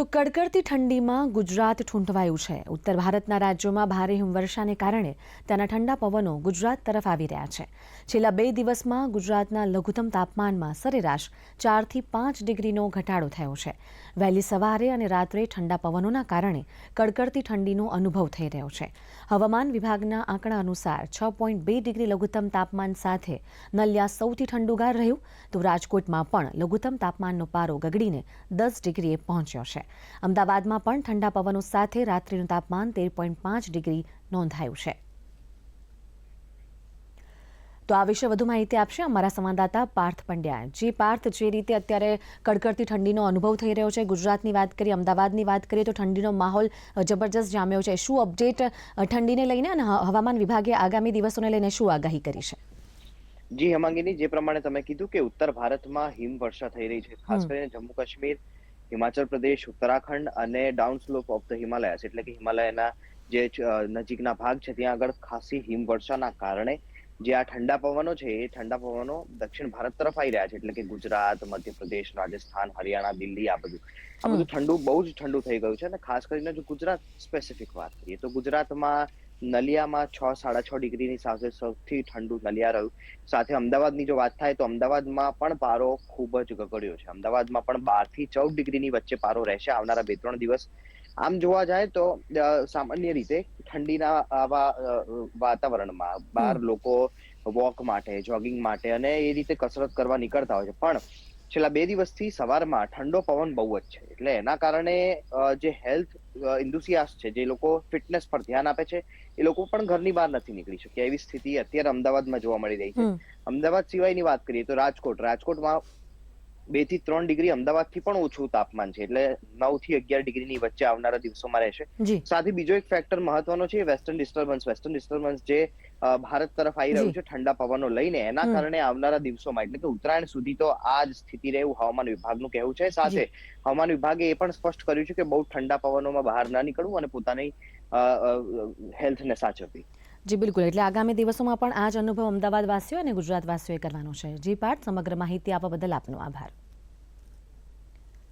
તો કડકડતી ઠંડીમાં ગુજરાત ઠૂંઠવાયું છે. ઉત્તર ભારતના રાજ્યોમાં ભારે હિમવર્ષાને કારણે ત્યાંના ઠંડા પવનો ગુજરાત તરફ આવી રહ્યા છે. છેલ્લા બે દિવસમાં ગુજરાતના લઘુત્તમ તાપમાનમાં સરેરાશ ચારથી પાંચ ડિગ્રીનો ઘટાડો થયો છે. વહેલી સવારે અને રાત્રે ઠંડા પવનોના કારણે કડકડતી ઠંડીનો અનુભવ થઈ રહ્યો છે. હવામાન વિભાગના આંકડા અનુસાર છ પોઈન્ટ બે ડિગ્રી લઘુત્તમ તાપમાન સાથે નલિયા સૌથી ઠંડુગાર રહ્યું, તો રાજકોટમાં પણ લઘુત્તમ તાપમાનનો પારો ગગડીને દસ ડિગ્રીએ પહોંચ્યો છે. અમદાવાદમાં પણ ઠંડા પવનો સાથે રાત્રિનું તાપમાન તેર પોઈન્ટ પાંચ ડિગ્રી નોંધાયું છે. તો આ વિશે વધુ માહિતી આપશે અમારા સંવાદદાતા પાર્થ પંડ્યા જી પાર્થ જે રીતે અત્યારે કડકડતી ઠંડીનો અનુભવ થઈ રહ્યો છે ગુજરાતની વાત કરીએ અમદાવાદની વાત કરીએ તો ઠંડીનો માહોલ જબરજસ્ત જામ્યો છે. શું અપડેટ ઠંડીને લઈને અને હવામાન વિભાગે આગામી દિવસોને લઈને શું આગાહી કરી છે? જી હેમાંગીની જે પ્રમાણે તમે કીધું કે ઉત્તર ભારતમાં હિમવર્ષા થઈ રહી છે ખાસ કરીને જમ્મુ કાશ્મીર હિમાચલ પ્રદેશ ઉત્તરાખંડ અને down slope of the Himalayas એટલે કે હિમાલયના જે નજીકના ભાગ છે ત્યાં આગળ ખાસી હિમવર્ષાના કારણે જે આ ઠંડા પવનો છે એ ઠંડા પવનો દક્ષિણ ભારત તરફ આવી રહ્યા છે. એટલે કે ગુજરાત મધ્યપ્રદેશ રાજસ્થાન હરિયાણા દિલ્હી આ બધું. આ બધું ઠંડુ બહુ જ ઠંડુ થઈ ગયું છે. અને ખાસ કરીને જો ગુજરાત સ્પેસિફિક વાત કરીએ તો ગુજરાતમાં નલિયામાં છ સાડા છ ડિગ્રીની સાથે સૌથી ઠંડુ નલિયા રહ્યું. સાથે અમદાવાદની જો વાત થાય તો અમદાવાદમાં પણ પારો ખૂબ જ ગગડ્યો છે. અમદાવાદમાં પણ બારથી ચૌદ ડિગ્રીની વચ્ચે પારો રહેશે આવનારા બે ત્રણ દિવસ. આમ જોવા જાય તો સામાન્ય રીતે ઠંડીના આવા વાતાવરણમાં બહાર લોકો વોક માટે જોગિંગ માટે અને એ રીતે કસરત કરવા નીકળતા હોય છે. પણ છેલ્લા બે દિવસથી સવારમાં ઠંડો પવન બહુ જ છે. એટલે એના કારણે જે હેલ્થ ઇન્ડુસિયાસ છે જે લોકો ફિટનેસ પર ધ્યાન આપે છે એ લોકો પણ ઘરની બહાર નથી નીકળી શક્યા. એવી સ્થિતિ અત્યારે અમદાવાદમાં જોવા મળી રહી છે. અમદાવાદ સિવાયની વાત કરીએ તો રાજકોટ. રાજકોટમાં બેથી ત્રણ ડિગ્રી અમદાવાદથી પણ ઓછું તાપમાન છે. એટલે નવથી અગિયાર ડિગ્રીની વચ્ચે આવનારા દિવસોમાં રહેશે. સાથે બીજો એક ફેક્ટર મહત્વનો છે વેસ્ટર્ન ડિસ્ટર્બન્સ વેસ્ટર્ન ડિસ્ટર્બન્સ જે ભારત તરફ આવી રહ્યું છે ઠંડા પવનો લઈને. એના કારણે આવનારા દિવસોમાં એટલે કે ઉત્તરાયણ સુધી તો આ જ સ્થિતિ રહે એવું હવામાન વિભાગનું કહેવું છે. સાથે હવામાન વિભાગે એ પણ સ્પષ્ટ કર્યું છે કે બહુ ઠંડા પવનોમાં બહાર ના નીકળવું અને પોતાની હેલ્થને સાચવવી. જી બિલકુલ. એટલે આગામી દિવસોમાં પણ આ જ અનુભવ અમદાવાદ વાસીઓ અને ગુજરાત વાસીઓએ કરવાનો છે. જી પાઠ સમગ્ર માહિતી આપવા બદલ આપનો આભાર.